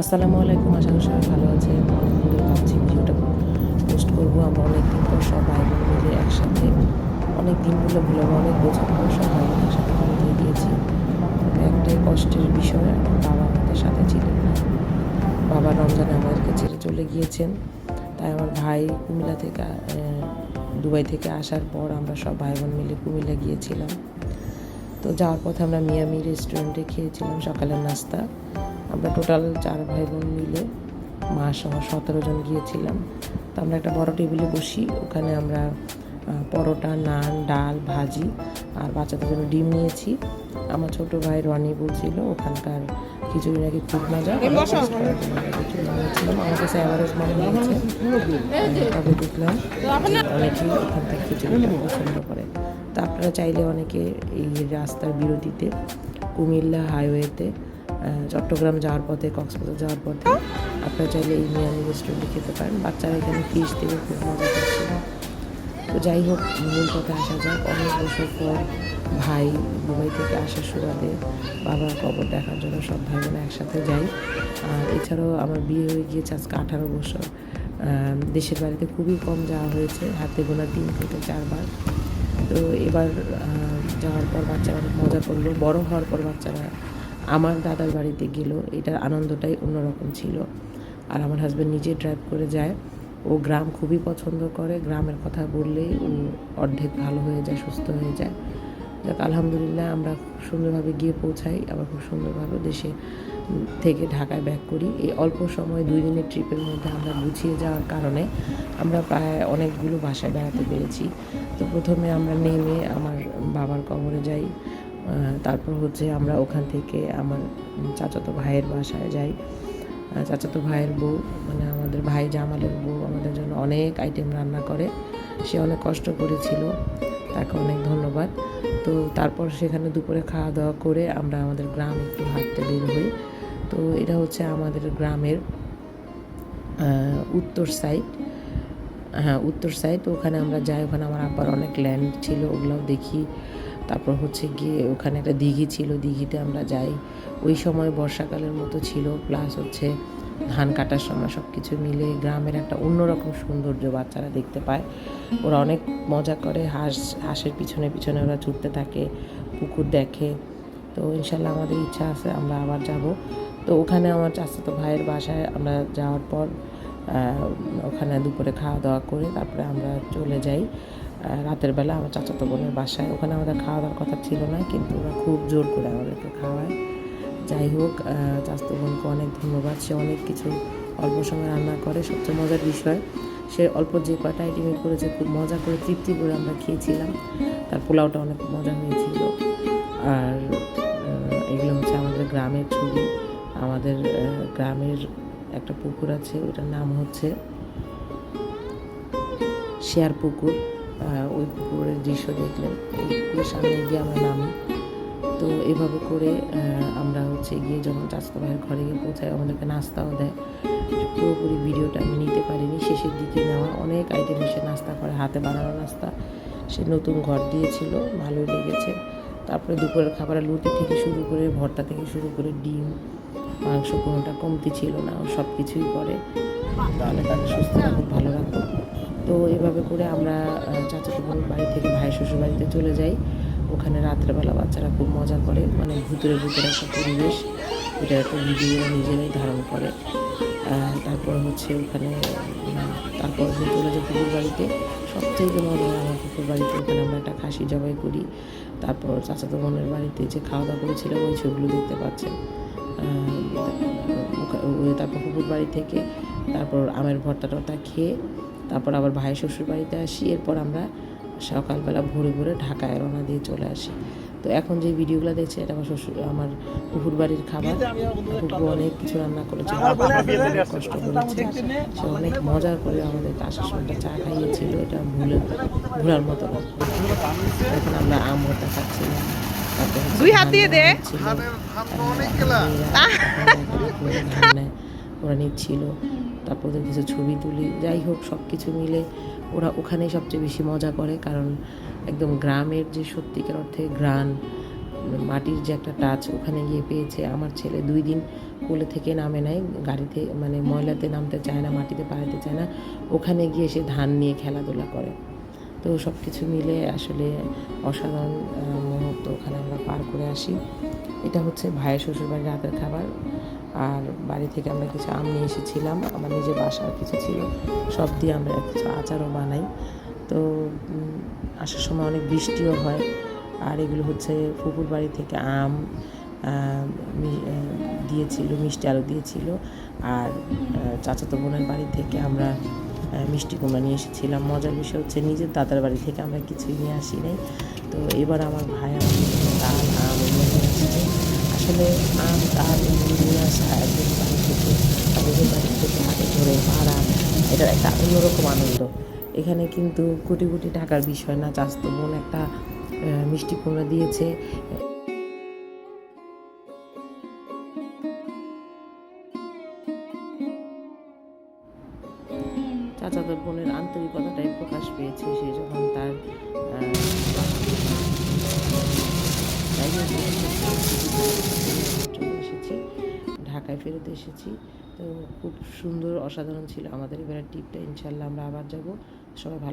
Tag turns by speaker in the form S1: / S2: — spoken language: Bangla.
S1: আসসালামু আলাইকুম, আশা করি সবাই ভালো আছে। ভাবছি ভিডিওটা পোস্ট করব, আমরা অনেক দিন পর সব ভাই বোন মিলে একসাথে অনেক দিন ভুলে অনেক বছর পর সব ভাই বোন একসাথে মিলে গিয়েছি। একটাই কষ্টের বিষয় আমার বাবা আমাদের সাথে ছিলেন না। বাবা রমজানে আমাদেরকে ছেড়ে চলে গিয়েছেন। তাই আমার ভাই কুমিল্লা থেকে দুবাই থেকে আসার পর আমরা সব ভাই বোন মিলে কুমিল্লা গিয়েছিলাম। তো যাওয়ার পথে আমরা মিয়ামি রেস্টুরেন্টে খেয়েছিলাম সকালের নাস্তা। আমরা টোটাল চার ভাই বোন মিলে মা সহ সতেরো জন গিয়েছিলাম। তো আমরা একটা বড় টেবিলে বসি ওখানে আমরা পরোটা নান ডাল ভাজি আর বাচ্চাদের জন্য ডিম নিয়েছি। আমার ছোট ভাই রনি বলছিল ওখানকার খিচুড়ি নাকি খুব মজা নিয়েছিলাম আমার কাছে অ্যাভারেজ মনে হয়েছে তবে দেখলাম অনেকেই ওখান থেকে খিচুড়িটা পছন্দ করে। তো আপনারা চাইলে অনেকে এই রাস্তার বিরতিতে কুমিল্লা হাইওয়েতে চট্টগ্রাম যাওয়ার পথে, কক্সবাজার যাওয়ার পথে। আপনারা চাইলে এই মিয়ানি রেস্টুরেন্টে খেতে পারেন। বাচ্চারা এখানে ফিশ থেকে খুব মজা করছিল। তো যাই হোক, মূল পথে আসা যাক। অনেক বছর পর ভাই দুবাই থেকে আসার সুবাদে বাবার কবর দেখার জন্য সব ভাই বোন একসাথে যাই। আর এছাড়াও আমার বিয়ে হয়ে গিয়েছে আজকে আঠারো বছর। দেশের বাড়িতে খুবই কম যাওয়া হয়েছে। হাতে গোনা তিন থেকে চারবার। তো এবার যাওয়ার পর বাচ্চারা অনেক মজা করল। বড় হওয়ার পর বাচ্চারা আমার দাদার বাড়িতে গেল, এটার আনন্দটাই অন্যরকম ছিল। আর আমার হাজব্যান্ড নিজে ড্রাইভ করে যায়। ও গ্রাম খুবই পছন্দ করে, গ্রামের কথা বললেই ও অর্ধেক ভালো হয়ে যায়, সুস্থ হয়ে যায়। যাক, আলহামদুলিল্লাহ আমরা খুব সুন্দরভাবে গিয়ে পৌঁছাই, আবার খুব সুন্দরভাবে দেশে থেকে ঢাকায় ব্যাক করি। এই অল্প সময় দুই দিনের ট্রিপের মধ্যে আমরা গুছিয়ে যাওয়ার কারণে আমরা প্রায় অনেকগুলো বাসায় বেড়াতে পেরেছি। তো প্রথমে আমরা নেমে আমার বাবার কবরে যাই। তারপর হচ্ছে আমরা ওখান থেকে আমার চাচাতো ভাইয়ের বাসায় যাই। চাচাতো ভাইয়ের বউ মানে আমাদের ভাই জামালের বউ আমাদের জন্য অনেক আইটেম রান্না করে। সে অনেক কষ্ট করেছিল, তাকে অনেক ধন্যবাদ। তো তারপর সেখানে দুপুরে খাওয়া দাওয়া করে আমরা আমাদের গ্রাম একটু হাঁটতে বের হই। তো এটা হচ্ছে আমাদের গ্রামের উত্তর সাইড হ্যাঁ উত্তর সাইড ওখানে আমরা যাই। ওখানে আমার আব্বার অনেক ল্যান্ড ছিল, ওগুলোও দেখি। তারপর হচ্ছে গিয়ে ওখানে একটা দিঘি ছিল, দিঘিতে আমরা যাই। ওই সময় বর্ষাকালের মতো ছিল প্লাস হচ্ছে ধান কাটার সময় সব কিছু মিলে গ্রামের একটা অন্যরকম সৌন্দর্য বাচ্চারা দেখতে পায়। ওরা অনেক মজা করে, হাঁস, হাঁসের পিছনে পিছনে ওরা ছুটতে থাকে, পুকুর দেখে। তো ইনশাল্লাহ আমাদের ইচ্ছা আছে, আমরা আবার যাব। তো ওখানে আমার চাচাতো ভাইয়ের বাসায় আমরা যাওয়ার পর ওখানে দুপুরে খাওয়া দাওয়া করে তারপরে আমরা চলে যাই। রাতের বেলা আমার চাচাতো বোনের বাসায়। ওখানে আমাদের খাওয়া দাওয়ার কথা ছিল না, কিন্তু ওরা খুব জোর করে আমাদেরকে খাওয়ায়। যাই হোক চাচাতো বোনকে অনেক ধন্যবাদ। সে অনেক কিছু অল্প সময় রান্না করে। সবচেয়ে মজার বিষয়, সে অল্প যে কয়টা আইটেমে করেছে, খুব মজা করে তৃপ্তি করে আমরা খেয়েছিলাম। তার পোলাওটা অনেক মজা হয়েছিল। আর এগুলো হচ্ছে আমাদের গ্রামের ছবি। আমাদের গ্রামের একটা পুকুর আছে, ওটার নাম হচ্ছে শেয়ার পুকুর। ওই পুকুরের দৃশ্য দেখলেন। ওই পুকুরের সামনে গিয়ে আমরা নামি। তো এভাবে করে আমরা হচ্ছে গিয়ে যখন চাষতো ভাইয়ের ঘরে গিয়ে পৌঁছাই, আমাদেরকে নাস্তাও দেয়। পুরোপুরি ভিডিওটা আমি নিতে পারিনি। শেষের দিকে নেওয়া অনেক আইটেম এসে নাস্তা করে, হাতে বানানো নাস্তা। সে নতুন ঘর দিয়েছিল, ভালোই লেগেছে। তারপরে দুপুরের খাবারের লুটি থেকে শুরু করে, ভর্তা থেকে শুরু করে ডিম, মাংস কোনোটা কমতি ছিল না সব কিছুই করে। তাহলে তাকে সুস্থতা খুব ভালো রাখো তো এভাবে করে আমরা চাচাতো বোন বাড়ি থেকে ভাই শ্বশুর বাড়িতে চলে যাই। ওখানে রাত্রেবেলা বাচ্চারা খুব মজা করে মানে ভূতের ভূতের একটা পরিবেশ। এটা একটা ভিডিও নিজেরাই ধারণ করে। তারপর হচ্ছে ওখানে তারপর চলে যাই পুকুর বাড়িতে। সবথেকে মজা হয় আমার পুকুর বাড়িতে, ওখানে আমরা একটা খাসি জবাই করি। তারপর চাচাতো বোনের বাড়িতে যে খাওয়া দাওয়া করেছিলাম ওই ছবিগুলো দেখতে পাচ্ছেন। তারপর পুকুর বাড়ি থেকে, তারপর আমের ভর্তা টর্তা খেয়ে তারপর আবার ভাই শ্বশুর বাড়িতে আসি এরপর আমরা সকালবেলা ভোরে ভোরে ঢাকায় রওনা দিয়ে চলে আসি তো এখন যে ভিডিওগুলো দেখছে এটা আমার শ্বশুর আমার পুকুর বাড়ির খাবার পুকুর অনেক কিছু রান্না করেছে অনেক কষ্ট করেছে সে অনেক মজা করে আমাদের আসার সময়টা চা খাইয়েছিল এটা ভুলে ভুলার মতো না এখন আমরা আম ভর্তা খাচ্ছিলাম
S2: দুই হাত দিয়ে দে।
S1: ছিল, ওরা নিচ্ছিল তারপর ওদের কিছু ছবি তুলি। যাই হোক সব কিছু মিলে ওরা ওখানেই সবচেয়ে বেশি মজা করে, কারণ একদম গ্রামের যে সত্যিকার অর্থে গ্রান, মাটির যে একটা টাচ ওখানে গিয়ে পেয়েছে। আমার ছেলে দুই দিন কোলে থেকে নামে নাই, গাড়িতে মানে ময়লাতে নামতে চায় না, মাটিতে পাড়াতে চায় না। ওখানে গিয়ে সে ধান নিয়ে খেলাধুলা করে। তো সব কিছু মিলে আসলে অসাধারণ মুহূর্ত ওখানে আমরা পার করে আসি। এটা হচ্ছে ভাইয়ের শ্বশুরবাড়ির রাতের খাবার। আর বাড়ি থেকে আমরা কিছু আম নিয়ে এসেছিলাম। আমার নিজের বাসার কিছু ছিল, সব দিয়ে আমরা কিছু আচারও বানাই। তো আসার সময় অনেক বৃষ্টিও হয়। আর এগুলো হচ্ছে ফুপুর বাড়ি থেকে আম দিয়েছিল, মিষ্টি আলু দিয়েছিল। আর চাচাতো বোনের বাড়ি থেকে আমরা মিষ্টি কুমড়া নিয়ে এসেছিলাম। মজার বিষয় হচ্ছে নিজের দাদার বাড়ি থেকে আমরা কিছুই নিয়ে আসি তো এবার আমার ভাই আমার জন্য তাল আম এগুলো নিয়ে আসছে আম তাল এগুলো নিয়ে আসা বাড়ি থেকে বাড়ি থেকে ধরে পাড়া এটা একটা অন্যরকম আনন্দ। এখানে কিন্তু কোটি কোটি টাকার বিষয় না চাস্তো বোন একটা মিষ্টি কুমড়া দিয়েছে। চাচাতো বোনের আন্তরিকতাটাই প্রকাশ পেয়েছে সে যখন তার ঢাকায় ফেরত এসেছি। তো খুব সুন্দর, অসাধারণ ছিল আমাদের এবার ট্রিপটা ইনশাল্লাহ আমরা আবার যাব। সবাই ভালো